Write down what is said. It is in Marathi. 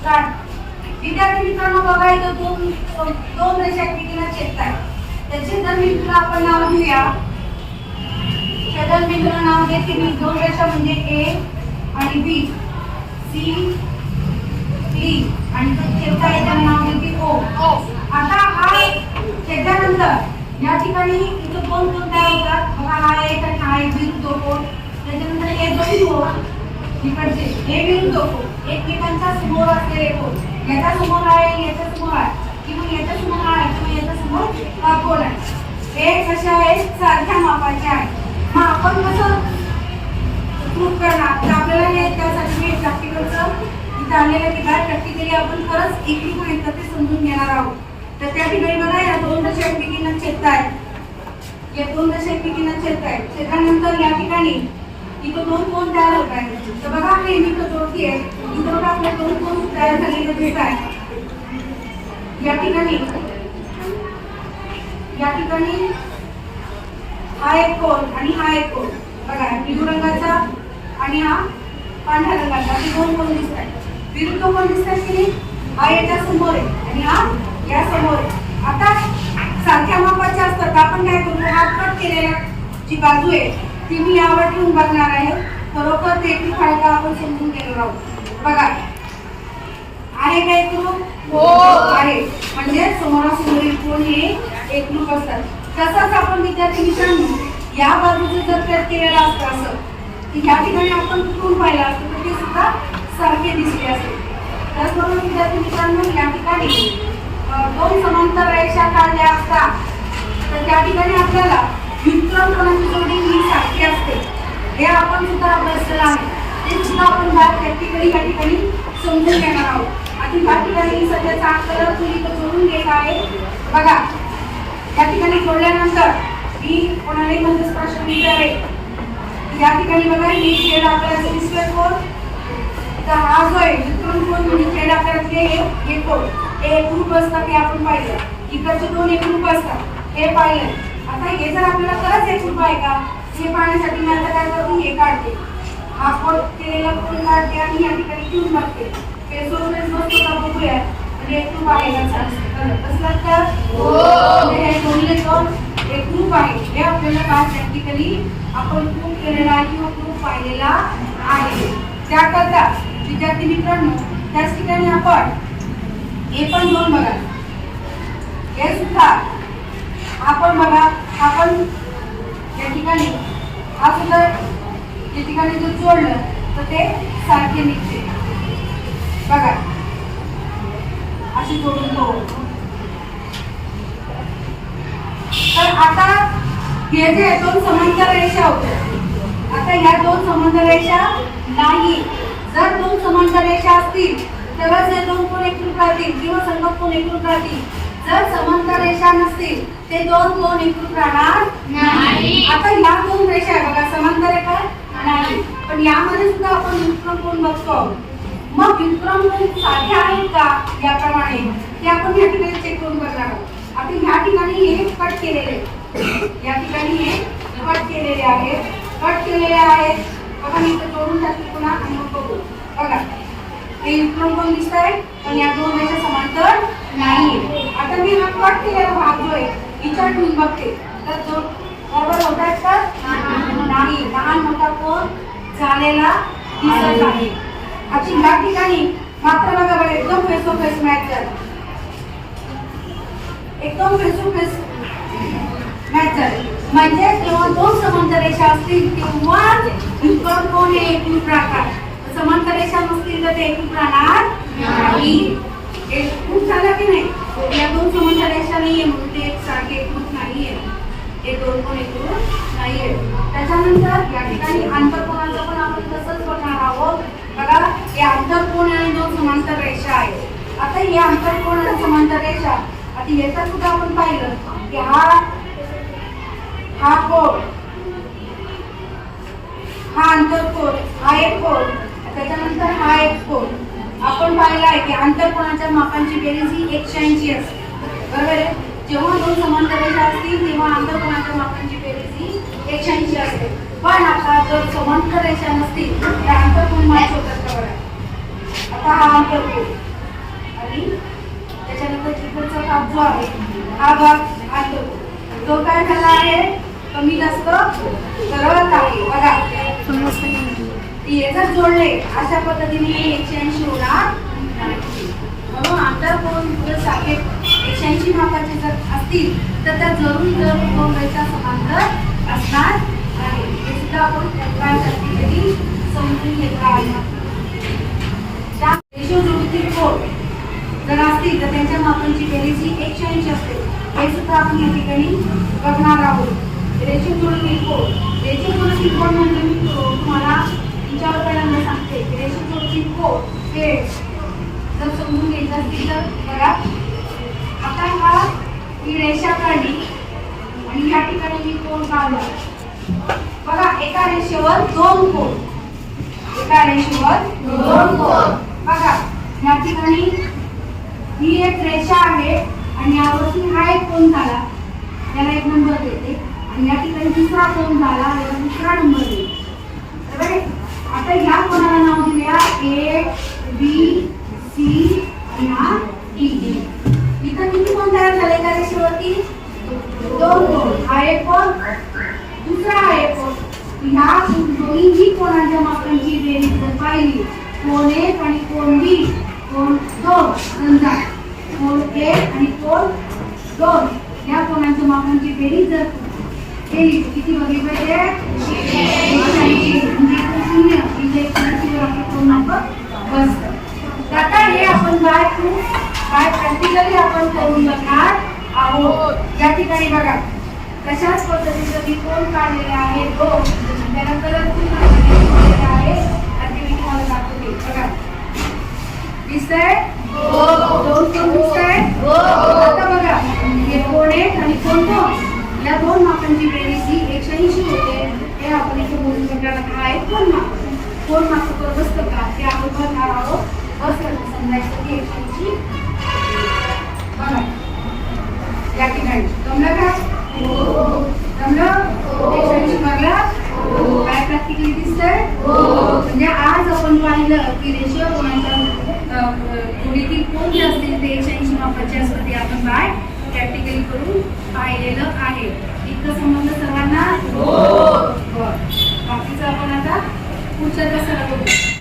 स्टार्ट विद्यार्थी मित्रांनो बघा इथं दोन दोन रेषा एकमेकींना छेदतायत त्याचे जर बिंदूला आपण नाव घेऊया. बिंदूला नाव घेते मी. दोन रेषा म्हणजे ए आणि बी. C D. आणि तो छेदता याच्याला नाव घेते ओ. आता हा छेदल्यानंतर या ठिकाणी इथं दोन कोण तयार होतात. बघा हा एक आणि हा एक विरुद्ध कोण त्याच्यानंतर हे दोन कोण इकडचे हे विरुद्ध कोण एकमेकांच्या समोर असलेले कोण? याच्या समोर आहे याच्या समोर आहे. किंवा याच्या समोर आहे किंवा याच्या समोर हा आहे? हे कशा आहेत सारख्या मापाचे आहेत मग आपण कसं प्रूफ करणार? तर आपल्याला हे त्यासाठी मी प्रॅक्टिकलचं इथं आलेलं की काय प्रॅक्टिकली आपण खरंच एकरूप आहेत ते समजून घेणार आहोत. तर त्या ठिकाणी बघा या दोन दशा एकमेकींना छेदतायत. या दोन दशा एकमेकींना छेदतायत. छेदल्यानंतर या ठिकाणी इथं दोन कोण तयार होत आहेत. तर बघा हे मी इथं जोडती आहे इथं बघा आपले दोन कोण तयार झालेले दिसत आहे. या ठिकाणी या ठिकाणी हा एक कोण आणि हा एक कोण. बघा ब्ल्यू रंगाचा आणि हा पांढऱ्या रंगाचा. असे दोन कोण दिसत आहेत? विरुद्ध कोण दिसत आहेत की नाही? हा याच्या समोर आहे आणि हा या समोर आहे. आता सारख्या मापाच्या असतात. आपण काय करू? हा कट केलेला जी बाजू आहे ती मी यावर ठेवून बघणार आहे. खरोखर ते का आपण समजून घेणार आहोत बघा. आहे का एकरूप हो. आहे. म्हणजे समोरासमोरील कोण हे एकरूप असतात. तसंच आपण विद्यार्थी मित्रांनो या बाजूचं जर कट केलेलं असतं असं तर ह्या ठिकाणी आपण कुठून पाहिलं असतं? तर ते सुद्धा सारखे दिसले असते. त्याचबरोबर विद्यार्थी मित्रांनो या ठिकाणी दोन समांतर रेषा काढल्या असतात तर त्या ठिकाणी आपल्याला व्युत्क्रम कोणाची जोडी ही सारखी असते हे आपण सुद्धा अभ्यासलेलं आहे ते सुद्धा आपण प्रॅक्टिकली या ठिकाणी समजून घेणार आहोत आणि या ठिकाणी सध्याचा कलर तुम्ही इथं जोडून घेत आहे बघा या ठिकाणी जोडल्यानंतर मी कोणालाही मध्यस्थ प्रश्न विचारे या ठिकाणी बघा ही खेळ आपल्याला दिसतोय कोण तर हा जो आहे विक्रम कोण म्हणजे खेळ आपल्याला हे हे कोण हे ग्रुप असतात हे आपण पाहिलं इकडचे दोन एकरूप असतात हे पाहिलं. आता हे जर आपल्याला खरंच एकरूप आहे का? हे पाहण्यासाठी मी आता काय करतो हे काढते. हा कोण केलेला कोण काढते आणि या ठिकाणी ठेवून टाकते फेसवर फेस बसतो का बघूया. म्हणजे एकरूप आहे का असलं हो. तर हे. दोन्ही दोन एकरूप आहे. हे आपल्याला काय प्रॅक्टिकली आपण खूप केलेला किंवा प्रूफ पाहिलेला आहे. त्याकरता विद्यार्थी मित्रांनो त्याच ठिकाणी आपण हे पण दोन बघा. हे सुद्धा आपण बघा आपण या ठिकाणी हा सुद्धा या ठिकाणी जर जोडलं तर ते सारखे निघते. बघा. असे जोडून तो तर आता हे जे दोन समांतर रेषा होत्या आता या दोन समांतर रेषा नाही. जर दोन समांतर रेषा असतील तेव्हाच हे दोन कोण एकरूप राहतील किंवा संगत कोण एकरूप राहतील जर समांतर रेषा नसतील ते दोन कोण एकरूप राहणार? नाही. आता या दोन रेषा आहे बघा समांतर आहे? का नाही. पण यामध्ये सुद्धा आपण व्युत्क्रम कोण बघतो. मग व्युत्क्रम कोण सारखे आहेत का? याप्रमाणे. ते आपण या ठिकाणी चेक करून बघणार आहोत. आता ह्या ठिकाणी हे कट केलेले. या ठिकाणी हे कट केलेले आहेत. कट केलेले आहेत. बघा मी इथं जोडून टाकते पुन्हा आणि बघू. बघा. हे व्युत्क्रम कोण दिसत आहे. पण या दोन याच्या समांतर नाही आता मी हा कट केलेला भाग जो आहे विचार ठेवून बघते. तर जो बरोबर होत आहेत का? नाही. लहान मोठा कोण? झालेला दिसत आहे. आता या ठिकाणी मात्र बघा बरं एकदम फेस टू फेस मॅच झालं. एकदम फेस टू फेस मॅच झाली. म्हणजे जेव्हा दोन समांतर रेषा असतील तेव्हा विक्रम कोण आहे एकरूप राहतात? समांतर रेषा नसतील तर ते एकूण राहणार नाही. एकूण झालं की नाही? या दोन समांतर रेषा नाहीये म्हणून ते एक सारखे एकूण नाहीये. हे दोन कोण एकूण नाहीये. त्याच्यानंतर या ठिकाणी आंतरकोणाचं पण आपण तसंच बघणार आहोत. बघा हे आंतरकोण आणि दोन समांतर रेषा आहेत. आता हे आंतरकोण आणि समांतर रेषा? आता याचा सुद्धा आपण पाहिलं की हा हा कोण हा आंतरकोण हा एक कोण त्याच्यानंतर हा एक कोण आपण पाहिलं आहे की आंतरकोणाच्या मापांची बेरीज ही एकशे ऐंशी असते. बरोबर आहे? जेव्हा दोन समांतर रेषा असतील तेव्हा आंतरकोणाच्या मापांची बेरीज ही एकशे ऐंशी असते. पण आता जर समांतर रेषा नसतील तर आंतरकोण माहीत होतात का बघा आता हा आंतरकोण आणि त्याच्यानंतर तिकडचा भाग जो आहे हा भाग आंतरकोण तो काय झाला आहे कमी जास्त करत आहे. बघा. हे जर जोडले अशा पद्धतीने हे एकशे ऐंशी होणार म्हणून आमदार कोण जर सारखे एकशे ऐंशी मापाचे जर असतील तर त्या जरूर जर दोन समांतर असणार आहे. हे सुद्धा आपण काय समजून घेतला आहे त्या रेशो जोडीतील कोड जर असतील तर त्यांच्या मापांची बेरीज ही एकशे ऐंशी असते. हे सुद्धा आपण या ठिकाणी बघणार आहोत. रेशो जोडीतील कोड रेशो जोडीतील कोड म्हणजे मी तुम्हाला विचार पहिल्यांदा सांगते की रेशो को कोड हे जर समजून घ्यायचं असतील तर बघा. आता हा ही रेषा काढली आणि या ठिकाणी मी कोण काढला. बघा एका रेषेवर दोन कोण एका रेषेवर दोन कोण बघा या ठिकाणी ही एक रेषा आहे आणि यावरती हा एक कोण झाला? त्याला एक नंबर देते. आणि या ठिकाणी दुसरा कोण झाला? याला दुसरा नंबर देते. बरोबर आहे? आता ह्या कोणाला नाव दिलेला ए बी सी आणि हा e. इथं किती कोण तयार झाले का रेषेवरती दोन कोण? हा एक कोण? दुसरा हा एक कोण? ह्या दोन्ही कोणाच्या मापांची बेरीज जर पाहिली कोण एक आणि कोण बी कोण दोन? समजा कोण एक आणि कोण दोन? या कोणाच्या मापांची बेरीज जर केली किती बघली पाहिजे एकशे ऐंशी. म्हणजे एकूण शून्य म्हणजे एकशे ऐंशीवर आपलं कोण माप बसतं तर आता हे आपण बाय टू बाय प्रॅक्टिकली आपण करून बघणार आहोत? या ठिकाणी बघा. तशाच पद्धतीचं मी कोण काढलेले आहे? दोन त्यानंतर आहे. आणि ते मी तुम्हाला दाखवते. बघा. दिसतंय? हो. दोन कोण दिसतंय? हो. आता बघा. हे कोण एक आणि कोण दोन या दोन मापांची बेरीज ही एकशे ऐंशी होते. हे आपण इथे बोलून बघणार हा आहे कोण माप? कोण मापावर बसतं का? ते आपण बघणार आहोत. बसलं तर समजायचं की एकशे ऐंशी बघा या ठिकाणी. जमलं का जमलं मारला काय प्रॅक्टिकली दिसतंय? म्हणजे आज आपण पाहिलं की रेशो कोणाच्या जोडीतील कोण जे असतील ते एकशे ऐंशी मापाचे असतात ते आपण काय प्रॅक्टिकली करून पाहिलेलं आहे. इतकं समजलं सर्वांना? बरं. बाकीचं आपण आता पुढच्या तासाला बघू.